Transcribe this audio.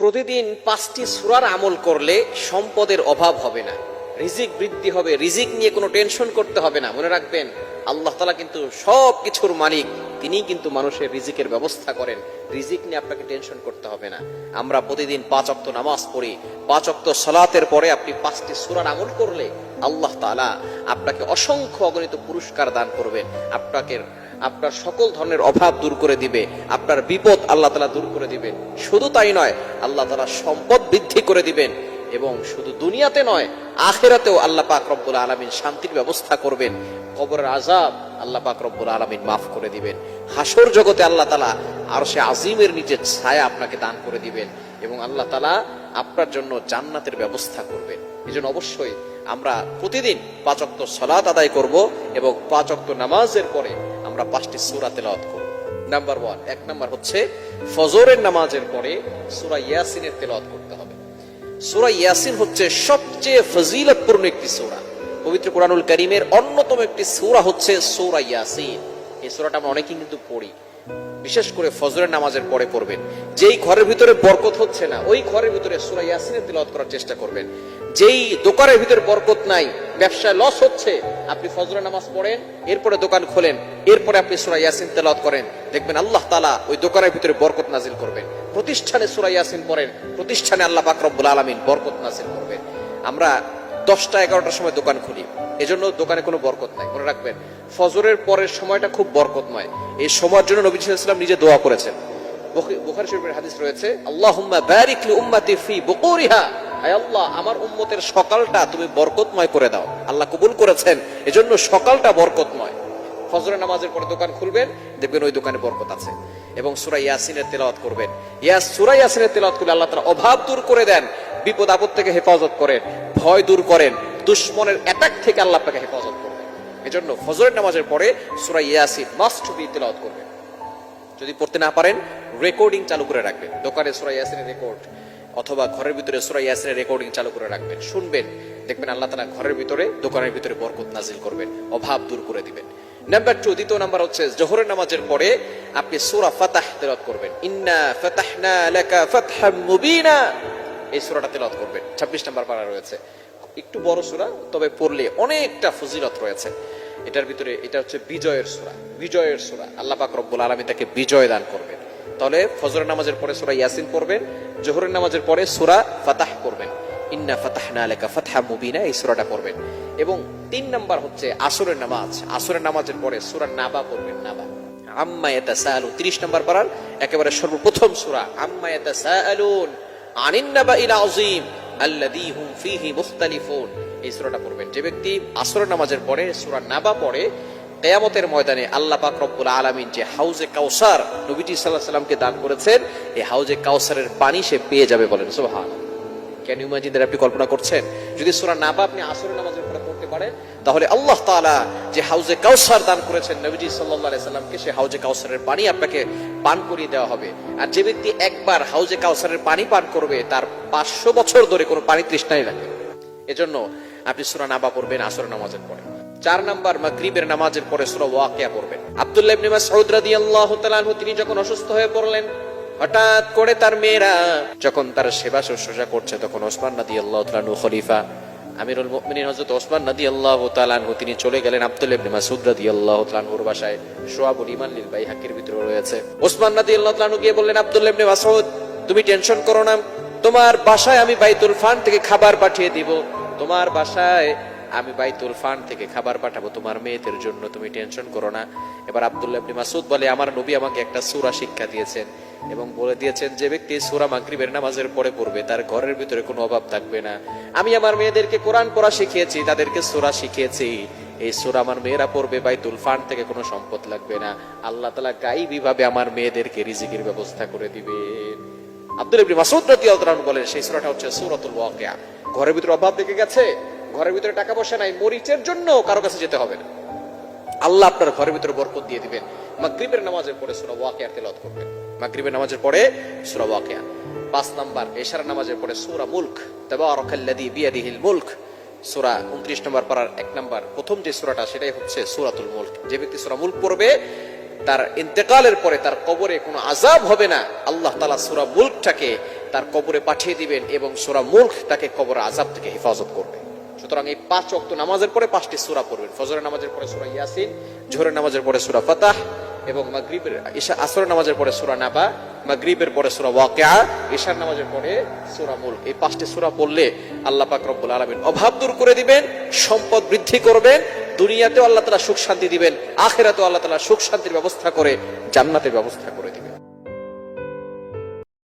প্রতিদিন পাঁচটি সুরার আমল করলে সম্পদের অভাব হবে না। রিজিক বৃদ্ধি হবে, রিজিক নিয়ে কোনো টেনশন করতে হবে না, মনে রাখবেন। আল্লাহ তালা কিন্তু সব কিছুর মালিক তিনি কিন্তু মানুষের রিজিকের ব্যবস্থা করেন। রিজিক নিয়ে আপনাকে টেনশন করতে হবে না। আমরা প্রতিদিন পাঁচ অক্ত নামাজ পড়ি, পাঁচ অক্ত সলাতের পরে আপনি পাঁচটি সুরার আমল করলে আল্লাহ তালা আপনাকে অসংখ্য অগণিত পুরস্কার দান করবেন। আপনাকে আপনার সকল ধরনের অভাব দূর করে দিবে, আপনার বিপদ আল্লাহ তালা দূর করে দিবেন শুধু তাই নয়, আল্লাহ তালা সম্পদ বৃদ্ধি করে দিবেন এবং শুধু দুনিয়াতে নয়, আখেরাতেও আল্লাহ পাক রব্বুল আলমিন শান্তির ব্যবস্থা করবেন। কবরের আজাব আল্লাহ পাক রব্বুল আলমিন মাফ করে দিবেন। হাসর জগতে আল্লাহ তালা আর সে আজিমের নিচের ছায়া আপনাকে দান করে দিবেন এবং আল্লাহ তালা আপনার জন্য জান্নাতের ব্যবস্থা করবেন। এই জন্য অবশ্যই আমরা প্রতিদিন পাঁচক্ত সলাত আদায় করব এবং পাঁচক্ত নামাজের পরে আমরা পাঁচটি সুরা তেলাওয়াত করব। নাম্বার ওয়ান এক নাম্বার হচ্ছে ফজরের নামাজের পরে সুরা ইয়াসিনের তেলাওয়াত করতে হবে। সুরা ইয়াসিন হচ্ছে সবচেয়ে ফজিলতপূর্ণ একটি সুরা। পবিত্র কোরআনুল করিমের অন্যতম একটি সুরা হচ্ছে সুরা ইয়াসিন। এই সুরাটা আমরা অনেকেই কিন্তু পড়ি। বিশেষ করে ফজরের নামাজের পরে পড়বেন। যেই ঘরের ভিতরে বরকত হচ্ছে না, ওই ঘরের ভিতরে সূরা ইয়াসিনের তেলাওয়াত করার চেষ্টা করবেন। যেই দোকানের ভিতরে বরকত নাই, ব্যবসায় লস হচ্ছে, আপনি ফজরের নামাজ পড়েন, এরপরে দোকান খোলেন, এরপরে আপনি সূরা ইয়াসিন তেলাওয়াত করেন, দেখবেন আল্লাহ তালা ওই দোকানের ভিতরে বরকত নাজিল করবেন। প্রতিষ্ঠানে সূরা ইয়াসিন পড়েন, প্রতিষ্ঠানে আল্লাহ পাক রব্বুল আলামিন বরকত নাজিল করবেন। আমরা দশটা এগারোটার সময় দোকান খুলি। এজন্য দোকানে কোনো বরকত নাই। মনে রাখবেন, ফজরের পরের সময়টা খুব বরকতময়। এই সময়ের জন্য নবী ইসলাম নিজে দোয়া করেছেন। বুখ- শরীফের হাদিস রয়েছে, আল্লাহুম্মা বারিক উম্মতি ফি বুকুরিহা। আয় আল্লাহ, আমার উম্মতের সকালটা তুমি বরকতময় করে দাও। আল্লাহ কবুল করেছেন, এজন্য সকালটা বরকতময়। ফজরের নামাজের পরে দোকান খুলবেন, দেখবেন ওই দোকানে বরকত আছে। এবং সুরা ইয়াসিনের তেলাওয়াত করবেন। ইয়াস সুরা ইয়াসিনের তেলাওয়াত করলে আল্লাহ তাআলা অভাব দূর করে দেন, বিপদ আপদ থেকে হেফাজত করেন। ভয় দূর করেন, দুশ্মনের অ্যাটাক থেকে আল্লাহ আপনাকে হেফাজত করবেন এজন্য ফজরের নামাজের পরে সুরা ইয়াসিন মাস্ট বি তেলাওয়াত করবেন। যদি পড়তে না পারেন রেকর্ডিং চালু করে রাখবেন। দোকানে সুরা ইয়াসিনের রেকর্ড অথবা ঘরের ভিতরে সুরা ইয়াসিনের রেকর্ডিং চালু করে রাখবেন। শুনবেন, দেখবেন আল্লাহ তালা ঘরের ভিতরে, দোকানের ভিতরে বরকত নাজিল করবেন, অভাব দূর করে দিবেন। নাম্বার টু দ্বিতীয় নাম্বার হচ্ছে জোহরের নামাজের পরে আপনি সুরা ফাতাহ তেলাওয়াত করবেন। ইন্না ফাতাহনা লাকা ফাতহাম মুবিনা। এই সূরাটা তেলাওয়াত করবেন। 26 নাম্বার পারা রয়েছে। একটু বড় সুরা, তবে পড়লে অনেকটা ফজিলত রয়েছে। এটার ভিতরে এটা হচ্ছে বিজয়ের সুরা বিজয়ের সুরা। আল্লাহ পাক রব্বুল আলামিন তাকে বিজয় দান করবেন। তাহলে ফজরের নামাজের পরে সূরা ইয়াসিন পড়বেন, জোহরের নামাজের পরে সুরা ফাতাহ করবেন ইন্না ফাতাহনা লাকা ফাতহা মুবিনা, এই সূরাটা পড়বেন। এবং তিন নাম্বার হচ্ছে আসরের নামাজ। আসরের নামাজের পরে সুরা নাবা পড়বেন, নাবা। আম্মা ইয়াতাসাআলু 30 নাম্বার পারার, একেবারে সর্বপ্রথম সূরা। আম্মা ইয়াতাসাআলুন আনিন নাবাইল আযীম। আল্লাযী হুম ফীহি মুখতালিফুন। এই সূরাটা পড়বেন। যে ব্যক্তি আসর নামাজের পরে, সূরা নাবা পড়ে, কেয়ামতের ময়দানে আল্লাহ পাক রব্বুল আলামিন যে হাউজে কাউসার নবীজি সাল্লাহ সাল্লামকে দান করেছেন, এই হাউজে কাউসারের পানি সে পেয়ে যাবে বলেন সোহান ক্যান ইউ ইমাজিন আপনি কল্পনা করছেন? যদি সূরা নাবা আপনি আসর নামাজের পারেন তাহলে আল্লাহ তাআলা যে হাউজে কাউসার দান করেছেন নবীজি আলাইহি সাল্লামকে, সে হাউজে কাউসারের পানি আপনাকে পান করিয়ে দেওয়া হবে। আর যে ব্যক্তি একবার হাউজে কাউসারের পানি পান করবে, তার পাঁচশো বছর ধরে কোনো পানি তৃষ্ণাই লাগবে এজন্য আপনি সূরা নাবা পড়বেন, আসরের নামাজের পরে। চার নাম্বার, মাগরিবের নামাজের পরে সূরা ওয়াকিয়া পড়বেন। আব্দুল্লাহ ইবনে মাসউদ রাদিয়াল্লাহু তাআলা তিনি যখন অসুস্থ হয়ে পড়লেন, হঠাৎ করে তার মেয়েরা যখন তার সেবা শুশ্রূষা করছে, তখন ওসমান নদী আল্লাহ তালু খলিফা আমিরুল মুমিনিন হযরত ওসমান নদী আল্লাহ তাআলাহু তিনি চলে গেলেন আব্দুল ইবনে মাসউদ রাদিয়াল্লাহু তাআলাহুর বাসায়। শুআবুল ঈমান লিল বাইহাকির ভিতরে রয়েছে। ওসমান নদী আল্লাহ তাআলাহু গিয়ে বললেন আব্দুল ইবনে মাসউদ, তুমি টেনশন করো না। তোমার বাসায় আমি বাইতুল ফান থেকে খাবার পাঠিয়ে দিব। তোমার বাসায় আমি বাইতুল ফান থেকে খাবার পাঠাবো তোমার মেয়েদের জন্য। তুমি টেনশন করো না। এবার আব্দুল্লাহ ইবনে মাসউদ বলে, আমার নবী আমাকে একটা সূরা শিক্ষা দিয়েছেন। এবং বলে দিয়েছেন যে ব্যক্তি সূরা মাগরিবের নামাজের পরে পড়বে, তার ঘরের ভিতরে কোনো অভাব থাকবে না। আমি আমার মেয়েদেরকে কোরআন পড়া শিখিয়েছি, তাদেরকে সূরা শিখিয়েছি। এই সূরা আমার মেয়েরা পড়বে, বাইতুল ফান থেকে কোনো সম্পদ লাগবে না। আল্লাহ তাআলা গাইবী ভাবে আমার মেয়েদেরকে রিজিকের ব্যবস্থা করে দিবেন। আব্দুল ইবনে মাসউদ রাদিয়াল্লাহু বলেন, সেই সূরাটা হচ্ছে সূরাতুল ওয়াকিয়া। ঘরের ভিতরে অভাব দেখে গেছে, ঘরের ভিতরে টাকা পয়সা নাই, মরিচের জন্য কারও কাছে যেতে হবে না। আল্লাহ আপনার ঘরের ভিতরে বরকত দিয়ে দিবেন। মাগরিবের নামাজের পরে সূরা ওয়াকিয়া তেলাওয়াত করবেন। মাগরিবের নামাজের পরে সূরা ওয়াকিয়া। পাঁচ নাম্বার এশার নামাজের পরে সূরা মুলক, তাবারাকাল্লাযী বিয়াদিহিল মুলক। সূরা 29 নম্বর পারার এক নম্বর প্রথম যে সূরাটা, সেটাই হচ্ছে সূরাতুল মুলক। যে ব্যক্তি সূরা মুলক পড়বে, তার ইন্তেকালের পরে তার কবরে কোনো আজাব হবে না। আল্লাহ তালা সূরা মুলকটাকে তার কবরে পাঠিয়ে দিবেন এবং সোরা মুল্ক তাকে কবর আজাব থেকে হেফাজত করবে। সুতরাং এই পাঁচ অক্ত নামাজের পরে পাঁচটি সুরা পড়বেন। ফজরের নামাজের পরে সূরা ইয়াসিন, জোহরের নামাজের পরে সুরা ফাতাহ এবং মাগরীবের ঈশা, আসরের নামাজের পরে সুরা নাবা, মাগরীবের পরে সুরা ওয়াকিয়া, ঈশার নামাজের পরে সুরা মুল্ক এই পাঁচটি সুরা পড়লে আল্লাহ পাক রব্বুল আলামিন অভাব দূর করে দিবেন, সম্পদ বৃদ্ধি করবেন, দুনিয়াতেও আল্লাহ তাআলা সুখ শান্তি দিবেন, আখিরাতেও আল্লাহ তাআলা সুখ শান্তির ব্যবস্থা করে, জান্নাতের ব্যবস্থা করে দিবেন।